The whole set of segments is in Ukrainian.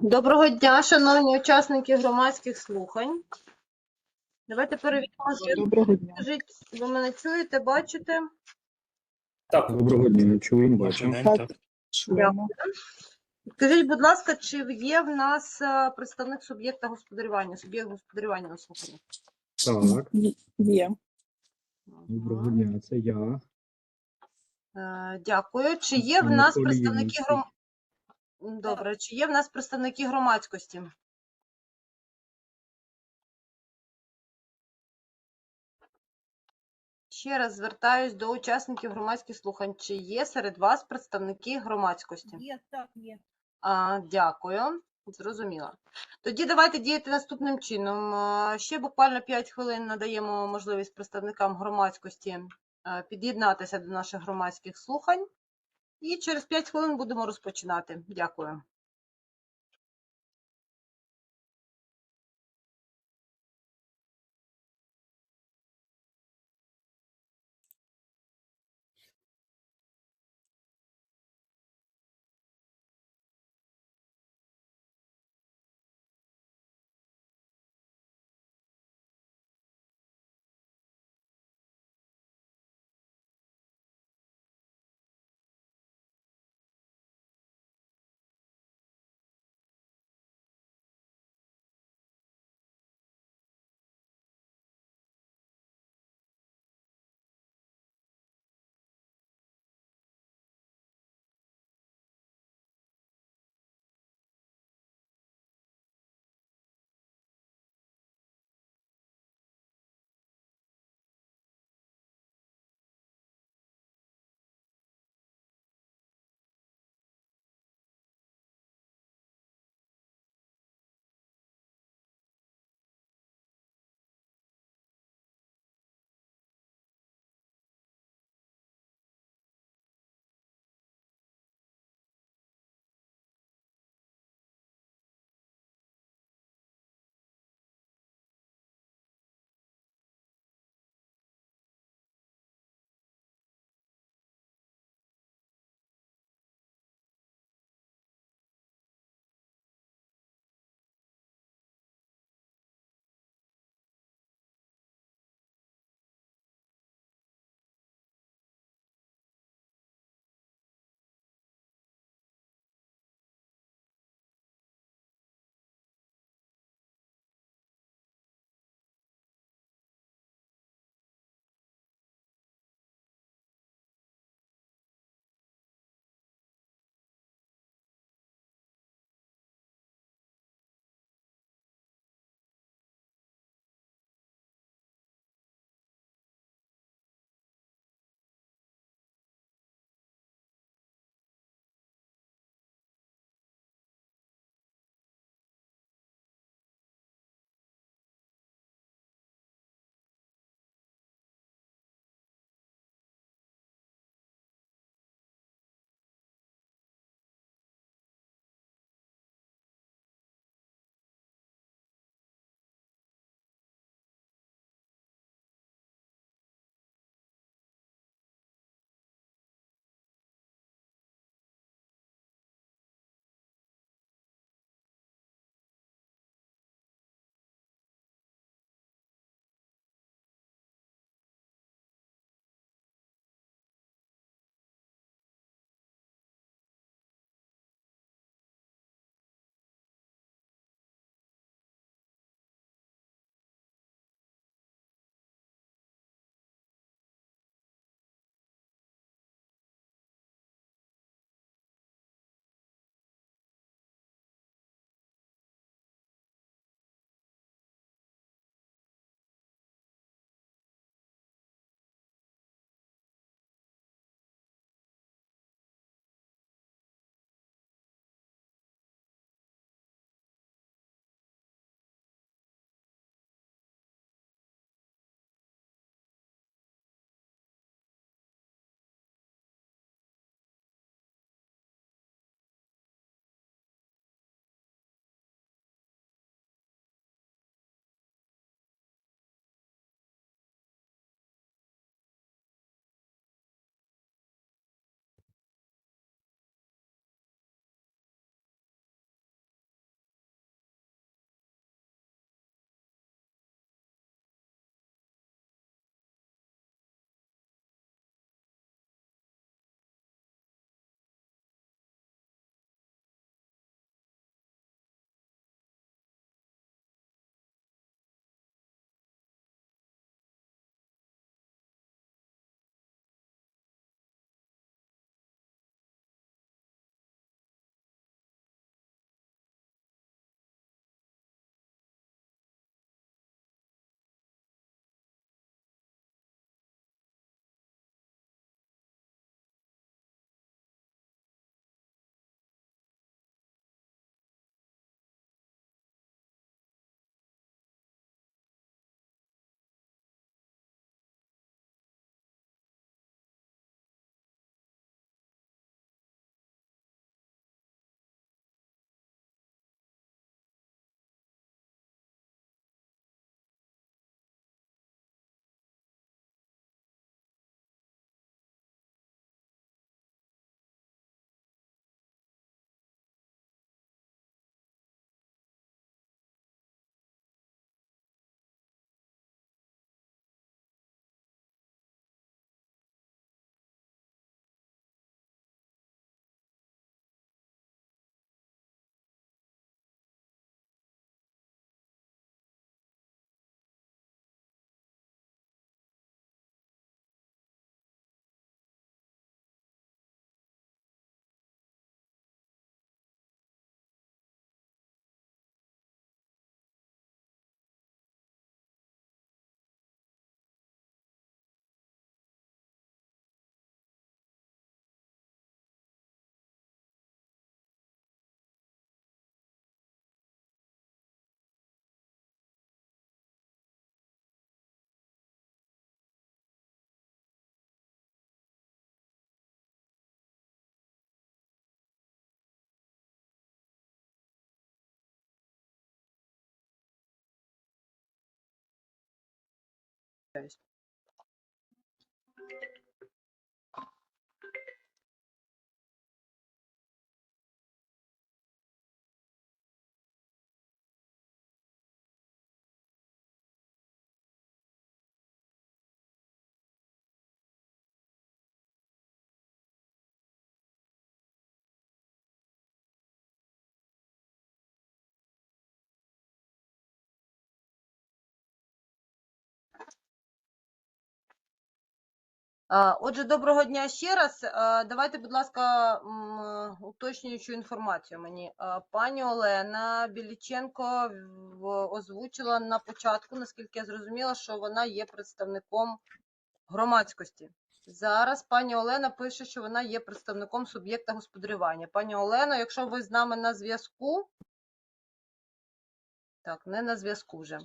Доброго дня, шановні учасники громадських слухань. Давайте перевіримо. Доброго дня. Скажіть, ви мене чуєте, бачите? Так, Доброго дня, чуємо, бачимо. Так. Скажіть, будь ласка, чи є в нас е, представник суб'єкта господарювання, суб'єкт господарювання на слуханні? Так, Є. доброго дня, це я. Е, Дякую. Чи є в нас представники гром... Добре, чи є в нас представники громадськості? Ще раз звертаюсь до учасників громадських слухань. Чи є серед вас представники громадськості? Є, так, є. А, дякую. Зрозуміла. Тоді давайте діяти наступним чином. Ще буквально 5 хвилин надаємо можливість представникам громадськості під'єднатися до наших громадських слухань. І через 5 хвилин будемо розпочинати. Дякую. first Отже, доброго дня ще раз. Давайте, будь ласка, уточнюючу інформацію мені. Пані Олена Біліченко озвучила на початку, наскільки я зрозуміла, що вона є представником громадськості. Зараз пані Олена пише, що вона є представником суб'єкта господарювання. Пані Олено, якщо ви з нами на зв'язку, так, не на зв'язку вже.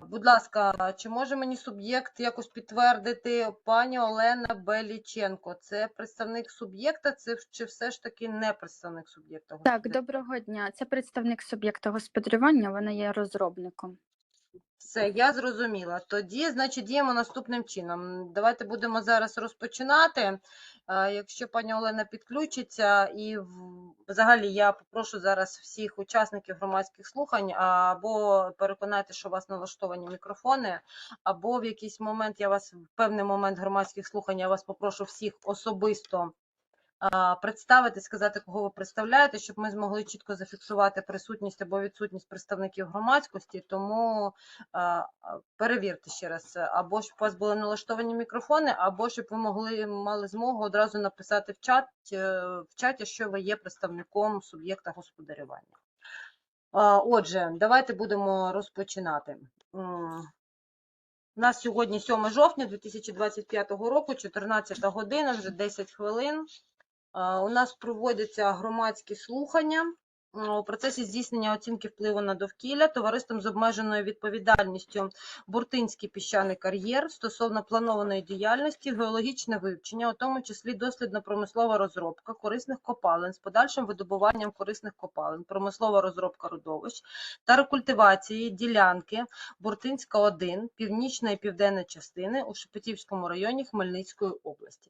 Будь ласка, чи може мені суб'єкт якось підтвердити пані Олена Беліченко? Це представник суб'єкта, це чи все ж таки не представник суб'єкта? Так, доброго дня. Це представник суб'єкта господарювання, вона є розробником. Все, я зрозуміла. Тоді, значить, діємо наступним чином. Давайте будемо зараз розпочинати. Е, Якщо пані Олена підключиться, і взагалі я попрошу зараз всіх учасників громадських слухань або переконайте, що у вас налаштовані мікрофони, або в якийсь момент я вас в певний момент громадських слухань я вас попрошу всіх особисто представити, сказати, кого ви представляєте, щоб ми змогли чітко зафіксувати присутність або відсутність представників громадськості. Тому перевірте ще раз, або щоб у вас були налаштовані мікрофони, або щоб ви могли мали змогу одразу написати в чат е, в чаті, що ви є представником суб'єкта господарювання. Отже, давайте будемо розпочинати. У нас сьогодні 7 жовтня 2025 року, 14 година, вже 10 хвилин. У нас проводяться громадські слухання у процесі здійснення оцінки впливу на довкілля товариством з обмеженою відповідальністю Буртинський піщаний кар'єр стосовно планованої діяльності, геологічне вивчення, у тому числі дослідно-промислова розробка корисних копалин з подальшим видобуванням корисних копалин, промислова розробка родовищ та рекультивації ділянки Буртинська 1, північна і південна частини у Шепетівському районі Хмельницької області.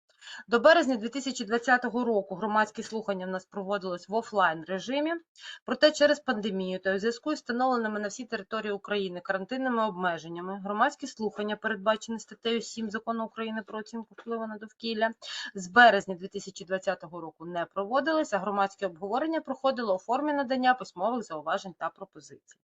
До березня 2020 року громадські слухання в нас проводились в офлайн режимі, проте через пандемію та у зв'язку із встановленими на всій території України карантинними обмеженнями громадські слухання, передбачені статтею 7 Закону України про оцінку впливу на довкілля, з березня 2020 року не проводились, а громадське обговорення проходило у формі надання письмових зауважень та пропозицій.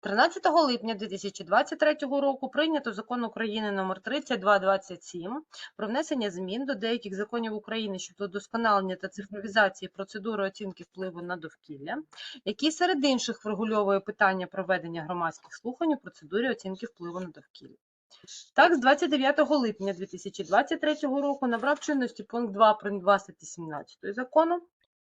13 липня 2023 року прийнято закон України номер 3227 про внесення змін до деяких законів України щодо вдосконалення та цифровізації процедури оцінки впливу на довкілля, який серед інших врегульовує питання проведення громадських слухань у процедурі оцінки впливу на довкілля. Так, з 29 липня 2023 року набрав чинності пункт 2 прим. 2 статті 17 закону,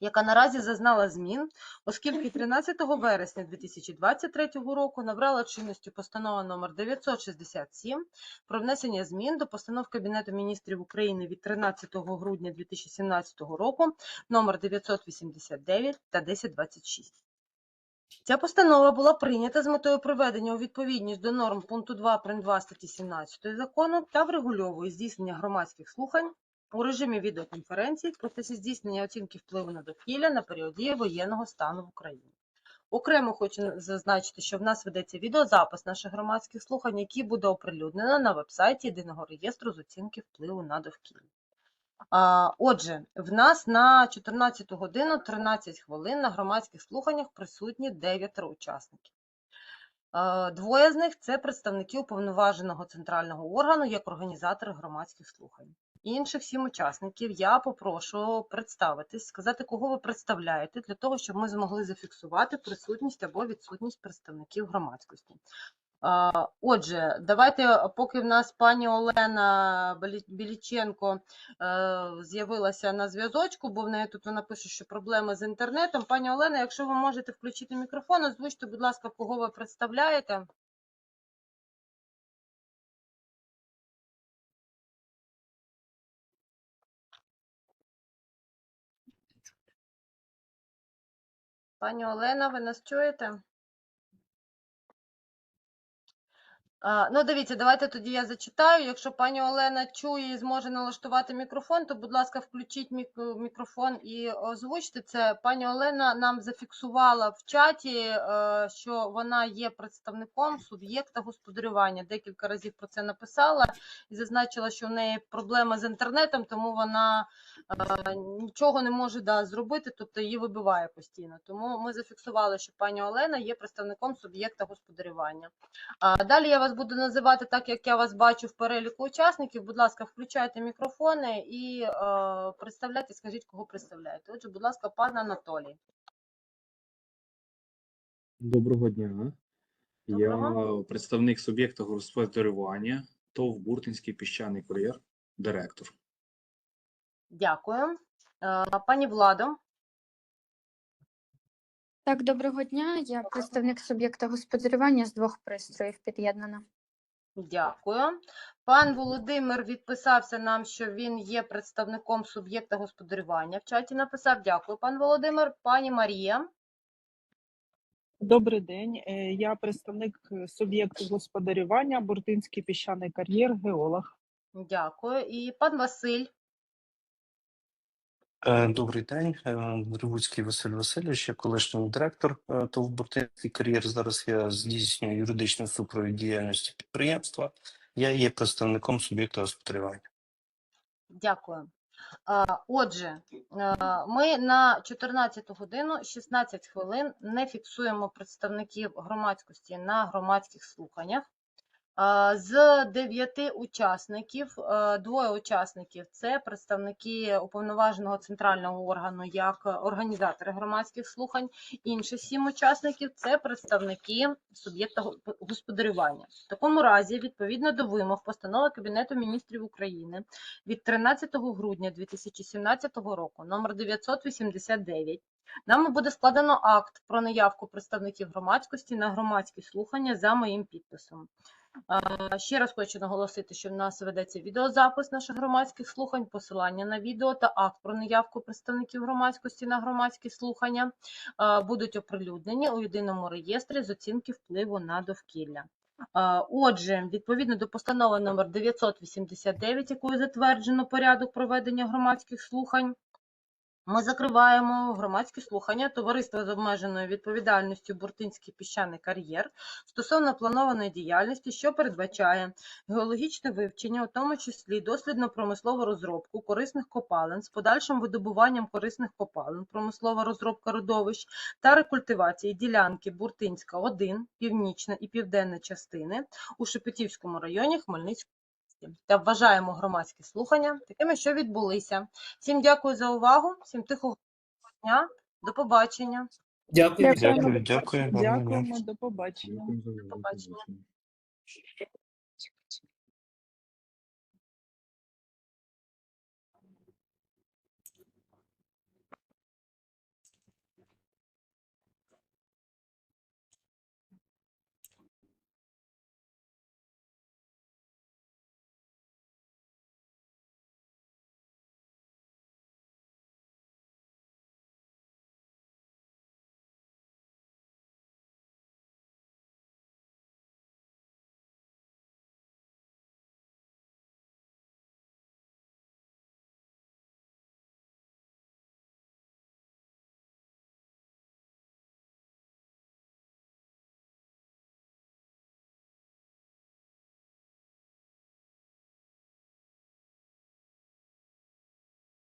яка наразі зазнала змін, оскільки 13 вересня 2023 року набрала чинності постанова номер 967 про внесення змін до постанов Кабінету міністрів України від 13 грудня 2017 року номер 989 та 1026. Ця постанова була прийнята з метою приведення у відповідність до норм пункту 2 прим. 2 статті 17 закону та врегульовує здійснення громадських слухань у режимі відеоконференцій в процесі здійснення оцінки впливу на довкілля на період воєнного стану в Україні. Окремо хочу зазначити, що в нас ведеться відеозапис наших громадських слухань, який буде оприлюднено на веб-сайті Єдиного реєстру з оцінки впливу на довкілля. Отже, в нас на 14 годину 13 хвилин на громадських слуханнях присутні 9 учасників. Двоє з них це представники уповноваженого центрального органу як організатори громадських слухань. Інших сім учасників я попрошу представитись, сказати, кого ви представляєте, для того, щоб ми змогли зафіксувати присутність або відсутність представників громадськості. Отже, давайте, поки в нас пані Олена Біліченко е, з'явилася на зв'язочку, бо в неї тут вона пише, що проблеми з інтернетом. Пані Олена, якщо ви можете включити мікрофон, озвучте, будь ласка, кого ви представляєте. Пані Олена, ви нас чуєте? Ну, дивіться, давайте тоді я зачитаю. Якщо пані Олена чує і зможе налаштувати мікрофон, то, будь ласка, включіть мікрофон і озвучте це. Пані Олена нам зафіксувала в чаті, е, що вона є представником суб'єкта господарювання. Декілька разів про це написала і зазначила, що в неї проблема з інтернетом, тому вона е, нічого не може да, зробити, тобто її вибиває постійно. Тому ми зафіксували, що пані Олена є представником суб'єкта господарювання. Далі я вас буду називати так, як я вас бачу в переліку учасників. Будь ласка, включайте мікрофони і е, представляйте, скажіть, кого представляєте. Отже, будь ласка, пан Анатолій. Доброго дня. Доброго. Я представник суб'єкта господарювання, ТОВ Буртинський піщаний кур'єр, директор. Дякую. Е, пані Владо. Так, доброго дня. Я представник суб'єкта господарювання з двох пристроїв під'єднана. Дякую. Пан Володимир відписався нам, що він є представником суб'єкта господарювання. В чаті написав. Дякую, пан Володимир. Пані Марія. Добрий день. Е, Я представник е, суб'єкту господарювання, Буртинський піщаний кар'єр, геолог. Дякую. І пан Василь. Е, Добрий день, Е, Василь Васильович, я колишній директор е, ТОВ «Буртинський кар'єр». Зараз я здійснюю юридичну супровід діяльності підприємства. Я є представником суб'єкта господарювання. Дякую. Отже, ми на 14 годину 16 хвилин не фіксуємо представників громадськості на громадських слуханнях. З дев'яти учасників, е, двоє учасників це представники уповноваженого центрального органу як організатори громадських слухань. Інші сім учасників це представники суб'єкта господарювання. В такому разі, відповідно до вимог постанови Кабінету міністрів України від 13 грудня 2017 року, номер 989, нами буде складено акт про наявку представників громадськості на громадські слухання за моїм підписом. Ще раз хочу наголосити, що в нас ведеться відеозапис наших громадських слухань, посилання на відео та акт про наявку представників громадськості на громадські слухання будуть оприлюднені у єдиному реєстрі з оцінки впливу на довкілля. Отже, відповідно до постанови номер 989, якою затверджено порядок проведення громадських слухань, ми закриваємо громадські слухання товариства з обмеженою відповідальністю Буртинський піщаний кар'єр стосовно планованої діяльності, що передбачає геологічне вивчення, у тому числі дослідно-промислову розробку корисних копалин з подальшим видобуванням корисних копалин, промислова розробка родовищ та рекультивації ділянки Буртинська 1, північна і південна частини у Шепетівському районі Хмельницької. Та вважаємо громадські слухання такими, що відбулися. Всім дякую за увагу, всім тихого дня, до побачення. Дякую. Дякую. Дякую. Дякуємо, до побачення. Побачення. Побачення.